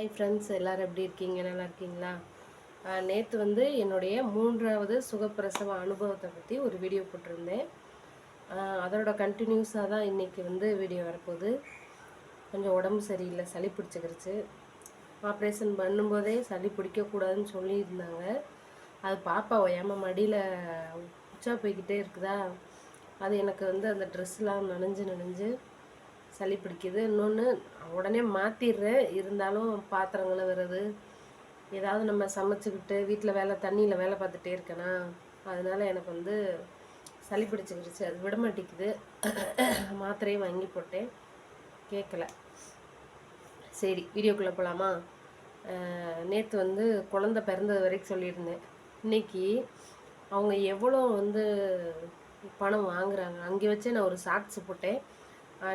Hi friends எல்லோரும் எப்படி இருக்கீங்க? நல்லா இருக்கீங்களா? நேற்று வந்து என்னுடைய மூன்றாவது சுகப்பிரசவ அனுபவத்தை பற்றி ஒரு வீடியோ போட்டிருந்தேன். அதோட கண்டினியூஸாக தான் இன்றைக்கி வந்து வீடியோ வரப்போகுது. கொஞ்சம் உடம்பு சரியில்லை சளி பிடிச்சிக்கிருச்சு. ஆப்ரேஷன் பண்ணும்போதே சளி பிடிக்கக்கூடாதுன்னு சொல்லியிருந்தாங்க. அது பாப்பா ஒயாம மடியில் உச்சா போய்கிட்டே இருக்குதா? அது எனக்கு வந்து அந்த ட்ரெஸ்லாம் நனைஞ்சு நனைஞ்சு சளி பிடிக்குது. இன்னொன்று உடனே மாற்றிடுறேன் இருந்தாலும் பாத்திரங்களை வருது. ஏதாவது நம்ம சமைச்சிக்கிட்டு வீட்டில் வேலை தண்ணியில் வேலை பார்த்துட்டே இருக்கேனா அதனால எனக்கு வந்து சளி பிடிச்சிக்கிடுச்சு. அது விட மாட்டேங்குது. மாத்திரையும் வாங்கி போட்டேன். கேட்கல சரி வீடியோக்குள்ளே போகலாமா நேற்று வந்து குழந்த பிறந்தது வரைக்கும் சொல்லியிருந்தேன். இன்னைக்கு அவங்க எவ்வளோ வந்து பணம் வாங்குறாங்க. அங்கே வச்சே நான் ஒரு ஷார்ட்ஸ் போட்டேன்.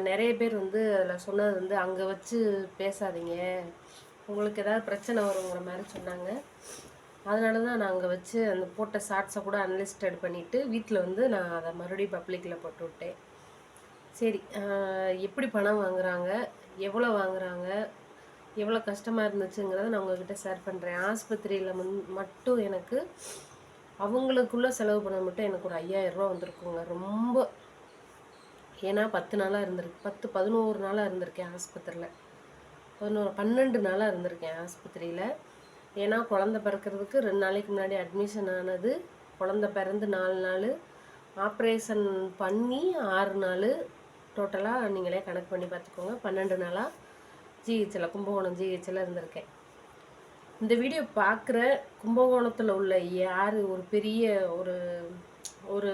நிறைய பேர் வந்து அதில் சொன்னது வந்து அங்கே வச்சு பேசாதீங்க. உங்களுக்கு ஏதாவது பிரச்சனை வருங்கிற மாதிரி சொன்னாங்க. அதனால தான் நான் அங்கே வச்சு அந்த போட்ட ஷார்ட்ஸை கூட அன்லிஸ்டட் பண்ணிவிட்டு வீட்டில் வந்து நான் அதை மறுபடியும் பப்ளிக்கில் போட்டு விட்டேன். சரி எப்படி பணம் வாங்குகிறாங்க எவ்வளோ வாங்குகிறாங்க எவ்வளோ கஷ்டமாக இருந்துச்சுங்கிறத நான் உங்ககிட்ட ஷேர் பண்ணுறேன் ஆஸ்பத்திரியில் மண் மட்டும் எனக்கு அவங்களுக்குள்ள செலவு பண்ண மட்டும் எனக்கு ஒரு ஐயாயிரம் ரூபா வந்திருக்குங்க. ரொம்ப ஏன்னா பத்து நாளாக இருந்திருக்கு. பத்து பதினோரு நாளாக இருந்திருக்கேன் ஆஸ்பத்திரியில். பதினோரு பன்னெண்டு நாளாக இருந்திருக்கேன் ஆஸ்பத்திரியில். ஏன்னா குழந்த பிறக்கிறதுக்கு ரெண்டு நாளைக்கு முன்னாடி அட்மிஷன் ஆனது குழந்த பிறந்து நாலு நாள் ஆப்ரேஷன் பண்ணி ஆறு நாள் டோட்டலாக நீங்களே கணக்கு பண்ணி பார்த்துக்கோங்க. பன்னெண்டு நாளாக ஜிஹெச்சில் கும்பகோணம் ஜிஹெச்சில் இருந்திருக்கேன். இந்த வீடியோ பார்க்குற கும்பகோணத்தில் உள்ள யார் ஒரு பெரிய ஒரு ஒரு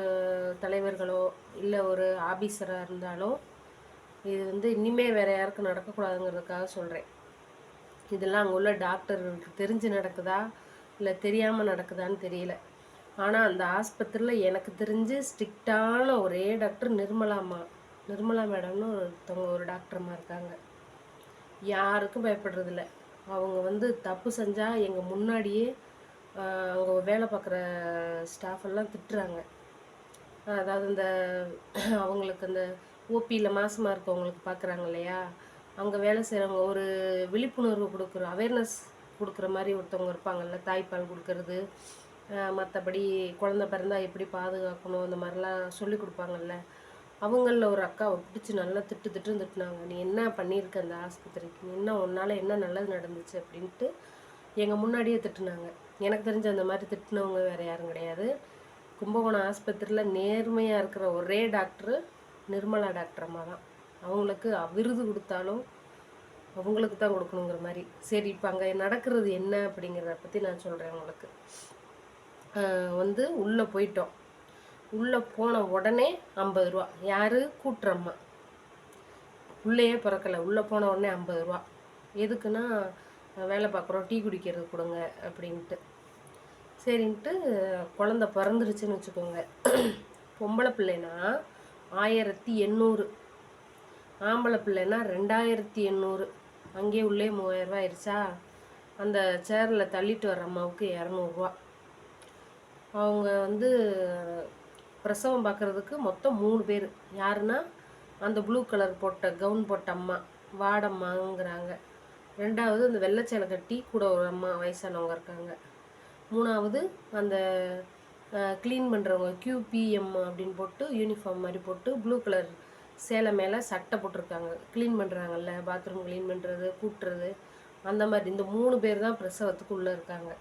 தலைவர்களோ இல்லை ஒரு ஆபீசராக இருந்தாலோ இது வந்து இனிமே வேறு யாருக்கும் நடக்கக்கூடாதுங்கிறதுக்காக சொல்கிறேன் இதெல்லாம் அங்கே உள்ள டாக்டர்களுக்கு தெரிஞ்சு நடக்குதா? இல்லை தெரியாமல் நடக்குதான்னு தெரியல. ஆனால் அந்த ஆஸ்பத்திரியில் எனக்கு தெரிஞ்சு ஸ்ட்ரிக்டான ஒரே டாக்டர் நிர்மலாம்மா நிர்மலா மேடம்னு ஒருத்தவங்க ஒரு டாக்டர்மா இருக்காங்க. யாருக்கும் பயப்படுறதில்ல. அவங்க வந்து தப்பு செஞ்சால் எங்கள் முன்னாடியே அவங்க வேலை பார்க்குற ஸ்டாஃப் எல்லாம் திட்டுறாங்க. அதாவது இந்த அவங்களுக்கு அந்த ஓபியில் மாசமாக இருக்கவங்களுக்கு பார்க்குறாங்க இல்லையா? அங்கே வேலை செய்கிறவங்க ஒரு விழிப்புணர்வு கொடுக்குற அவேர்னஸ் கொடுக்குற மாதிரி ஒருத்தவங்க இருப்பாங்கல்ல தாய்ப்பால் கொடுக்கறது மற்றபடி குழந்த பிறந்தா எப்படி பாதுகாக்கணும் அந்த மாதிரிலாம் சொல்லி கொடுப்பாங்கல்ல. அவங்களில் ஒரு அக்காவை பிடிச்சி நல்லா திட்டு திட்டு திட்டுனாங்க. நீ என்ன பண்ணியிருக்க அந்த ஆஸ்பத்திரிக்கு? நீ என்ன உன்னால் என்ன நல்லது நடந்துச்சு? அப்படின்ட்டு எங்கள் முன்னாடியே திட்டுனாங்க. எனக்கு தெரிஞ்ச அந்த மாதிரி திட்டுனவங்க வேறு யாரும் கிடையாது. கும்பகோணம் ஆஸ்பத்திரியில் நேர்மையாக இருக்கிற ஒரே டாக்டரு நிர்மலா டாக்டர் அம்மா தான். அவங்களுக்கு விருது கொடுத்தாலும் அவங்களுக்கு தான் கொடுக்கணுங்கிற மாதிரி. சரி இப்போ அங்கே நடக்கிறது என்ன அப்படிங்கிறத பற்றி நான் சொல்கிறேன் உங்களுக்கு. வந்து உள்ளே போயிட்டோம். உள்ளே போன உடனே ஐம்பது ரூபா. யார்? கூட்டுறம்மா. உள்ளேயே பிறக்கலை. உள்ளே போன உடனே ஐம்பது ரூபா. எதுக்குன்னா வேலை பார்க்குறோம் டீ குடிக்கிறது கொடுங்க அப்படின்ட்டு. சரின்ட்டு குழந்த பிறந்துருச்சுன்னு வச்சுக்கோங்க. பொம்பளை பிள்ளைனா ஆயிரத்தி எண்ணூறு. ஆம்பளை பிள்ளைனா ரெண்டாயிரத்தி எண்ணூறு. அங்கேயே உள்ளே மூவாயிரரூவா ஆயிடுச்சா? அந்த சேரில் தள்ளிட்டு வர அம்மாவுக்கு இரநூறுவா. அவங்க வந்து பிரசவம் பார்க்குறதுக்கு மொத்தம் மூணு பேர். யாருன்னா அந்த ப்ளூ கலர் போட்ட கவுன் போட்ட அம்மா. வாடம்மாங்கிறாங்க. ரெண்டாவது அந்த வெள்ளை சேலை கட்டி கூட ஒரு அம்மா வயசானவங்க இருக்காங்க. மூணாவது அந்த க்ளீன் பண்ணுறவங்க கியூபிஎம் அப்படின்னு போட்டு யூனிஃபார்ம் மாதிரி போட்டு ப்ளூ கலர் சேலை மேலே சட்டை போட்டிருக்காங்க. க்ளீன் பண்ணுறாங்கல்ல பாத்ரூம் க்ளீன் பண்ணுறது கூட்டுறது அந்த மாதிரி. இந்த மூணு பேர் தான் பிரசவத்துக்கு உள்ளே இருக்காங்க.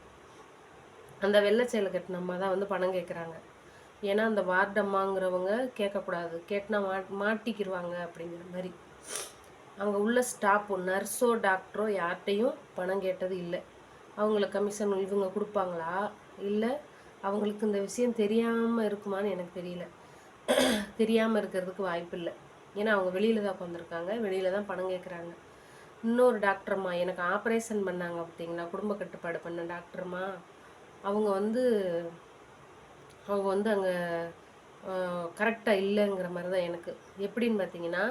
அந்த வெள்ளை சேலை கட்டின அம்மா தான் வந்து பணம் கேட்குறாங்க ஏன்னா அந்த வார்டம்மாங்கிறவங்க கேட்கக்கூடாது கேட்டினா மா மாட்டிக்கிடுவாங்க அப்படிங்கிற மாதிரி. அங்கே உள்ள ஸ்டாஃபோ நர்ஸோ டாக்டரோ யார்கிட்டையும் பணம் கேட்டது இல்லை. அவங்கள கமிஷன் இவங்க கொடுப்பாங்களா? இல்லை அவங்களுக்கு இந்த விஷயம் தெரியாமல் இருக்குமான்னு எனக்கு தெரியல. தெரியாமல் இருக்கிறதுக்கு வாய்ப்பு இல்லை. ஏன்னா அவங்க வெளியில் தான் உட்காந்துருக்காங்க வெளியில் தான் பணம் கேட்குறாங்க இன்னொரு டாக்டர்மா எனக்கு ஆப்ரேஷன் பண்ணாங்க பார்த்தீங்களா? குடும்ப கட்டுப்பாடு பண்ண டாக்டர்மா அவங்க வந்து அவங்க வந்து அங்கே கரெக்டாக இல்லைங்கிற மாதிரி தான் எனக்கு. எப்படின்னு பார்த்தீங்கன்னா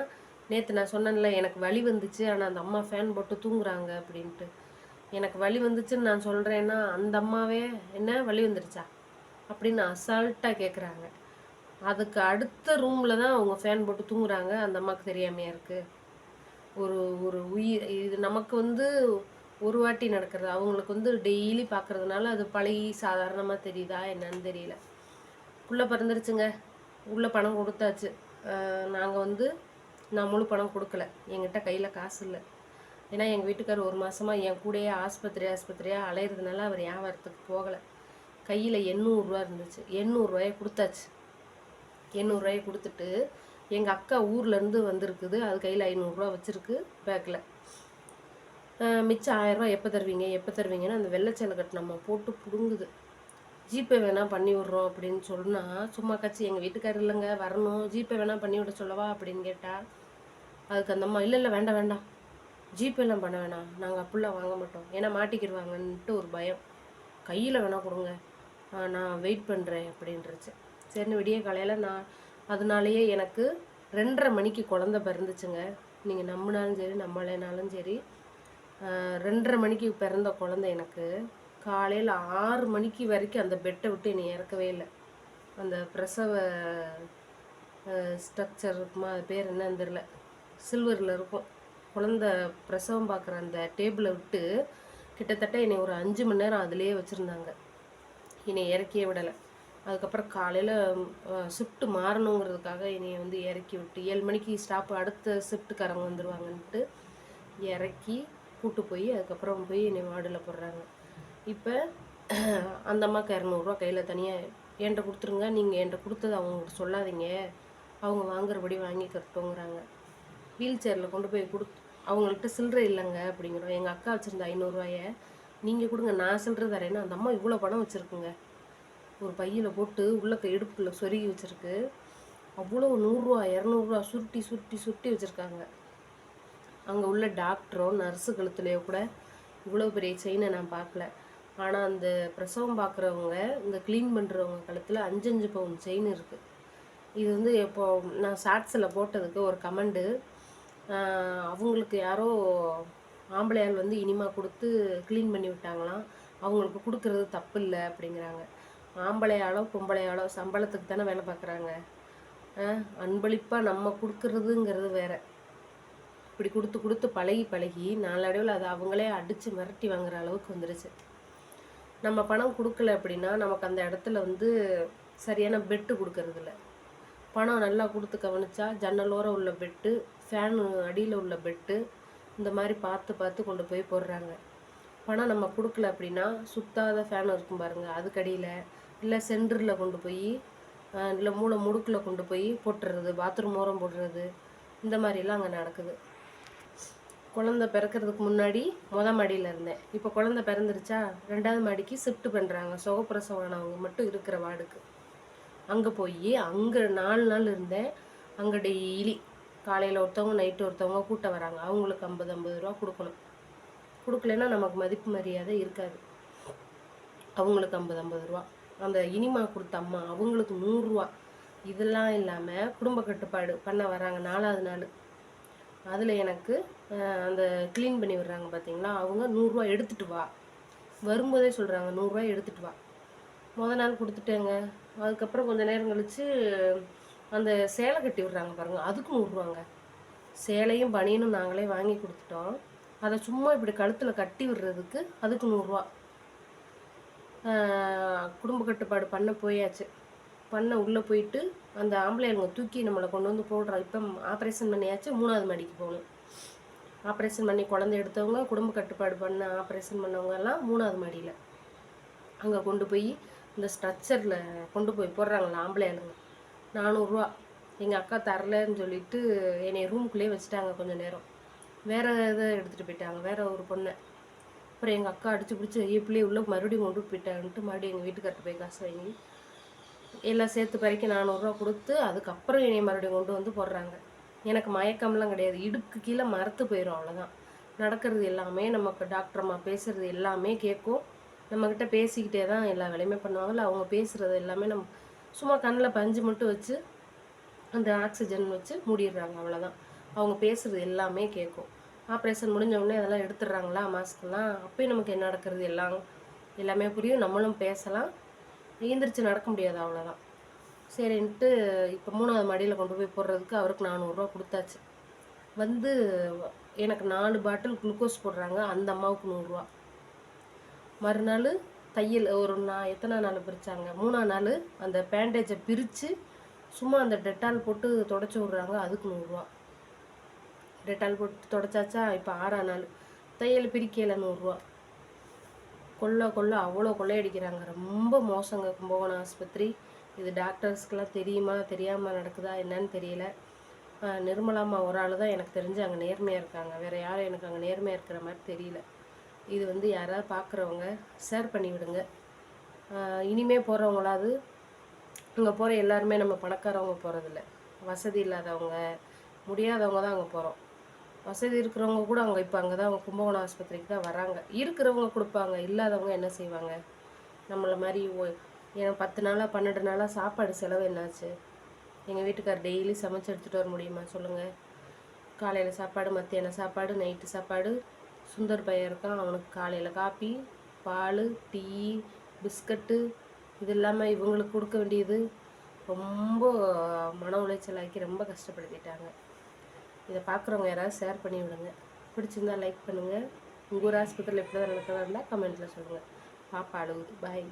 நேற்று நான் சொன்னேன்ல எனக்கு வலி வந்துச்சு. ஆனால் அந்த அம்மா ஃபேன் போட்டு தூங்குறாங்க அப்படின்ட்டு. எனக்கு வழி வந்துச்சுன்னு நான் சொல்கிறேன்னா அந்த அம்மாவே என்ன வலி வந்துருச்சா? அப்படின்னு அசால்ட்டாக கேட்குறாங்க அதுக்கு அடுத்த ரூமில் தான் அவங்க ஃபேன் போட்டு தூங்குறாங்க. அந்த அம்மாவுக்கு தெரியாமையாக இருக்குது ஒரு ஒரு உயிர் இது நமக்கு வந்து ஒரு வாட்டி நடக்கிறது. அவங்களுக்கு வந்து டெய்லி பார்க்குறதுனால அது பழகி சாதாரணமாக தெரியுதா என்னன்னு தெரியல. உள்ளே பிறந்துருச்சுங்க. உள்ளே பணம் கொடுத்தாச்சு. நாங்கள் வந்து நான் முழு பணம் கொடுக்கல. எங்கிட்ட கையில் காசு இல்லை. ஏன்னா எங்கள் வீட்டுக்கார் ஒரு மாதமாக என் கூடயே ஆஸ்பத்திரி ஆஸ்பத்திரியாக அலையிறதுனால அவர் வியாபாரத்துக்கு போகலை. கையில் எண்ணூறுரூவா இருந்துச்சு. எண்ணூறுரூவாயை கொடுத்தாச்சு. எண்ணூறுரூவாயை கொடுத்துட்டு எங்கள் அக்கா ஊர்லேருந்து வந்திருக்குது. அது கையில் ஐநூறுரூவா வச்சுருக்கு. பேக்கில் மிச்சம் ஆயிரரூவா எப்போ தருவீங்க? எப்போ தருவீங்கன்னு அந்த வெள்ளைச்சேலை கட்டு நம்ம போட்டு பிடுங்குது. ஜிபே வேணால் பண்ணி விட்றோம் அப்படின்னு சொன்னால் சும்மா கட்சி எங்கள் வீட்டுக்காரர் இல்லைங்க வரணும். ஜிபே வேணால் பண்ணி விட சொல்லவா? அப்படின்னு கேட்டால் அதுக்கு அந்த அம்மா இல்லை இல்லை வேண்டாம் வேண்டாம். ஜிபேலாம் பண்ண வேணாம். நாங்கள் அப்படிலாம் வாங்க மாட்டோம். ஏன்னா மாட்டிக்கிடுவாங்கன்ட்டு ஒரு பயம். கையில் வேணால் கொடுங்க. நான் வெயிட் பண்ணுறேன் அப்படின்றச்சு. சரின்னு விடிய காலையில் நான் அதனாலேயே எனக்கு ரெண்டரை மணிக்கு குழந்த பிறந்துச்சுங்க. நீங்கள் நம்பினாலும் சரி நம்மளேனாலும் சரி ரெண்டரை மணிக்கு பிறந்த குழந்த எனக்கு. காலையில் ஆறு மணிக்கு வரைக்கும் அந்த பெட்டை விட்டு என்னை இறக்கவே இல்லை. அந்த பிரசவ ஸ்ட்ரக்சர் இருக்குமா அது பேர் என்னன்னு தெரில சில்வரில் இருக்கும். குழந்த பிரசவம் பார்க்குற அந்த டேபிளை விட்டு கிட்டத்தட்ட என்னை ஒரு அஞ்சு மணி நேரம் அதிலேயே வச்சுருந்தாங்க. என்னை இறக்கியே விடலை. அதுக்கப்புறம் காலையில் ஷிஃப்ட்டு மாறணுங்கிறதுக்காக என்னை வந்து இறக்கி விட்டு ஏழு மணிக்கு ஸ்டாப் அடுத்த ஷிஃப்ட்டுக்காரங்க வந்துடுவாங்கன்ட்டு இறக்கி கூட்டு போய் அதுக்கப்புறம் போய் என்னை வார்டில் போடுறாங்க. இப்போ அந்த அம்மாவுக்கு இரநூறுவா கையில் தனியாக என்கிட்ட கொடுத்துருங்க நீங்கள் என்கிட்ட கொடுத்தது அவங்கள்ட்ட சொல்லாதீங்க. அவங்க வாங்குறபடி வாங்கி கட்டோங்கிறாங்க வீல் சேரில் கொண்டு போய் கொடுத்து அவங்கள்ட்ட சில்லறை இல்லைங்க அப்படிங்கிறோம். எங்கள் அக்கா வச்சுருந்த ஐநூறுரூவாய நீங்கள் கொடுங்க நான் சில்லறை தரேன்னு அந்த அம்மா இவ்வளோ பணம் வச்சுருக்குங்க. ஒரு பையில் போட்டு உள்ள இடுப்புக்குள்ள சொருகி வச்சுருக்கு. அவ்வளோ நூறுரூவா இரநூறுவா சுருட்டி சுருட்டி சுருட்டி வச்சுருக்காங்க. அங்கே உள்ள டாக்டரோ நர்ஸு கழுத்துலையோ கூட இவ்வளோ பெரிய செயினை நான் பார்க்கல. ஆனால் அந்த பிரசவம் பார்க்குறவங்க இந்த க்ளீன் பண்ணுறவங்க கழுத்தில் அஞ்சஞ்சு பவுன் செயின் இருக்குது இது வந்து இப்போ நான் ஷார்ட்ஸில் போட்டதுக்கு ஒரு கமெண்டு அவங்களுக்கு யாரோ ஆம்பளையால் வந்து இனிமா கொடுத்து க்ளீன் பண்ணி விட்டாங்களாம். அவங்களுக்கு கொடுக்கறது தப்பு இல்லை அப்படிங்கிறாங்க. ஆம்பளையாலோ பொம்பளையாலோ சம்பளத்துக்கு தானே வேலை பார்க்குறாங்க. அன்பளிப்பாக நம்ம கொடுக்கறதுங்கிறது வேற. இப்படி கொடுத்து கொடுத்து பழகி பழகி நாளடைவில் அது அவங்களே அடித்து மிரட்டி வாங்குற அளவுக்கு வந்துருச்சு. நம்ம பணம் கொடுக்கல அப்படின்னா நமக்கு அந்த இடத்துல வந்து சரியான பெட்டு கொடுக்கறதில்ல. பணம் நல்லா கொடுத்து கவனிச்சா ஜன்னலோரம் உள்ள பெட்டு ஃபேனு அடியில் உள்ள பெட்டு இந்த மாதிரி பார்த்து பார்த்து கொண்டு போய் போடுறாங்க. பணம் நம்ம கொடுக்கல அப்படின்னா சுத்தாத ஃபேன் இருக்கும் பாருங்க. அதுக்கடியில் இல்லை சென்டரில் கொண்டு போய் இல்லை மூளை முடுக்கில் கொண்டு போய் போட்டுறது பாத்ரூம் ஓரம் போடுறது இந்த மாதிரிலாம் அங்கே நடக்குது. குழந்த பிறக்கிறதுக்கு முன்னாடி முத மாடியில் இருந்தேன். இப்போ குழந்த பிறந்துருச்சா? ரெண்டாவது மாடிக்கு ஷிஃப்ட் பண்ணுறாங்க சுகப்பிரசவானவங்க மட்டும் இருக்கிற வார்டுக்கு. அங்கே போய் அங்கே நாலு நாள் இருந்தேன். அங்கே டெய்லி காலையில் ஒருத்தவங்க நைட்டு ஒருத்தவங்க கூட்ட வராங்க. அவங்களுக்கு ஐம்பது ஐம்பது ரூபா கொடுக்கணும். கொடுக்கலன்னா நமக்கு மதிப்பு மரியாதை இருக்காது. அவங்களுக்கு ஐம்பது ஐம்பது ரூபா. அந்த இனிமா கொடுத்த அம்மா அவங்களுக்கு நூறுரூவா இதெல்லாம் இல்லாமல் குடும்ப கட்டுப்பாடு பண்ண வராங்க நாலாவது நாள். அதில் எனக்கு அந்த க்ளீன் பண்ணி விடுறாங்க பார்த்தீங்களா அவங்க நூறுரூவா எடுத்துட்டு வா. வரும்போதே சொல்கிறாங்க நூறுரூவா எடுத்துட்டு வா. முத நாள் கொடுத்துட்டேங்க. அதுக்கப்புறம் கொஞ்ச நேரம் கழித்து அந்த சேலை கட்டி விடுறாங்க பாருங்க. அதுக்கு நூறுரூவாங்க. சேலையும் பனியனும் நாங்களே வாங்கி கொடுத்துட்டோம். அதை சும்மா இப்படி கழுத்தில் கட்டி விடுறதுக்கு அதுக்கு நூறுரூவா. குடும்ப கட்டுப்பாடு பண்ண போயாச்சு. பண்ண உள்ளே போயிட்டு அந்த ஆம்பளைங்க தூக்கி நம்மளை கொண்டு வந்து போடுறோம் இப்போ ஆப்ரேஷன் பண்ணியாச்சு. மூணாவது மாடிக்கு போகணும். ஆப்ரேஷன் பண்ணி குழந்தை எடுத்தவங்க குடும்ப கட்டுப்பாடு பண்ண ஆப்ரேஷன் பண்ணவங்க எல்லாம் மூணாவது மாடியில். அங்கே கொண்டு போய் இந்த ஸ்ட்ரக்சரில் கொண்டு போய் போடுறாங்களா ஆம்பளை ஆளுங்க நானூறுரூவா எங்கள் அக்கா தரலன்னு சொல்லிட்டு என்னை ரூமுக்குள்ளேயே வச்சுட்டாங்க கொஞ்சம் நேரம். வேறு இதை எடுத்துகிட்டு போயிட்டாங்க. வேறு ஒரு பொண்ணை. அப்புறம் எங்கள் அக்கா அடிச்சு பிடிச்சி எப்படியே உள்ளே மறுபடியும் கொண்டு போயிட்டாங்கன்ட்டு மறுபடியும் எங்கள் வீட்டுக்கார்ட்ட போய் காசு வாங்கி எல்லாம் சேர்த்து பறிக்க நானூறுரூவா கொடுத்து அதுக்கப்புறம் என்னை மறுபடியும் கொண்டு வந்து போடுறாங்க. எனக்கு மயக்கம்லாம் கிடையாது. இடுப்புக்கு கீழே மரத்து போயிடும் அவ்வளோதான் நடக்கிறது எல்லாமே நமக்கு டாக்டர் பேசுகிறது எல்லாமே கேட்கும். நம்மக்கிட்ட பேசிக்கிட்டே தான் எல்லா வேலையுமே பண்ணுவாங்கல்ல அவங்க பேசுகிறது எல்லாமே நம்ம சும்மா கண்ணில் பஞ்சு மட்டும் வச்சு அந்த ஆக்சிஜன் வச்சு மூடிடுறாங்க அவ்வளோதான் அவங்க பேசுகிறது எல்லாமே கேட்கும் ஆப்ரேஷன் முடிஞ்ச உடனே அதெல்லாம் எடுத்துடுறாங்களா மாஸ்க்கெல்லாம் அப்போயும் நமக்கு என்ன நடக்கிறது? எல்லாம் எல்லாமே புரியும். நம்மளும் பேசலாம். எழுந்திரிச்சு நடக்க முடியாது அவ்வளோதான் சரின்ட்டு இப்போ மூணாவது மாடியில் கொண்டு போய் போடுறதுக்கு அவருக்கு நானூறுரூவா கொடுத்தாச்சு. வந்து எனக்கு நாலு பாட்டில் குளுக்கோஸ் போடுறாங்க. அந்த அம்மாவுக்கு நூறுரூவா. மறுநாள் தையல் ஒரு நான் எத்தனை நாள் பிரித்தாங்க மூணாம் நாள் அந்த பேண்டேஜை பிரித்து சும்மா அந்த டெட்டால் போட்டு தொடச்சி விட்றாங்க. அதுக்கு நூறுரூவா டெட்டால் போட்டு தொடச்சாச்சா? இப்போ ஆறாம் நாள். தையல் பிரிக்கையில் நூறுரூவா கொள்ள கொள்ள அவ்வளோ கொள்ளையடிக்கிறாங்க. ரொம்ப மோசங்க கும்பகோணம் ஆஸ்பத்திரி. இது டாக்டர்ஸ்க்கெலாம் தெரியுமா தெரியாமல் நடக்குதா என்னன்னு தெரியல. நிர்மலாம்மா ஒரு ஆள் தான் எனக்கு தெரிஞ்சு அங்கே நேர்மையாக இருக்காங்க. வேறு யாரும் எனக்கு அங்கே நேர்மையாக இருக்கிற மாதிரி தெரியல. இது வந்து யாராவது பார்க்குறவங்க ஷேர் பண்ணி விடுங்க. இனிமே போகிறவங்களாவது அங்கே போகிற எல்லாருமே நம்ம பணக்காரவங்க போகிறதில்ல வசதி இல்லாதவங்க முடியாதவங்க தான் அங்கே போகிறோம் வசதி இருக்கிறவங்க கூட அங்கே இப்போ அங்கே தான் அவங்க கும்பகோணம் ஆஸ்பத்திரிக்கு தான் வராங்க. இருக்கிறவங்க கொடுப்பாங்க இல்லாதவங்க என்ன செய்வாங்க? நம்மளை மாதிரி ஓ- ஏன்னா பத்து நாளாக பன்னெண்டு நாளாக சாப்பாடு செலவு என்னாச்சு? எங்கள் வீட்டுக்கார் டெய்லி சமைச்சு எடுத்துகிட்டு வர முடியுமா சொல்லுங்கள் காலையில் சாப்பாடு மத்தியானம் சாப்பாடு நைட்டு சாப்பாடு சுந்தர் பையன் இருக்கான் அவனுக்கு காலையில் காப்பி பால் டீ பிஸ்கட்டு இது இல்லாமல் இவங்களுக்கு கொடுக்க வேண்டியது ரொம்ப மன உளைச்சலாக்கி ரொம்ப கஷ்டப்படுத்திட்டாங்க. இதை பார்க்குறவங்க யாராவது ஷேர் பண்ணி விடுங்க. பிடிச்சிருந்தா லைக் பண்ணுங்கள் உங்கள் ஊர் ஆஸ்பத்திரியில் எப்படி தான் நடக்கிறதா இருந்தால் கமெண்ட்டில் சொல்லுங்கள் பாப்பா அழுகுது பாய்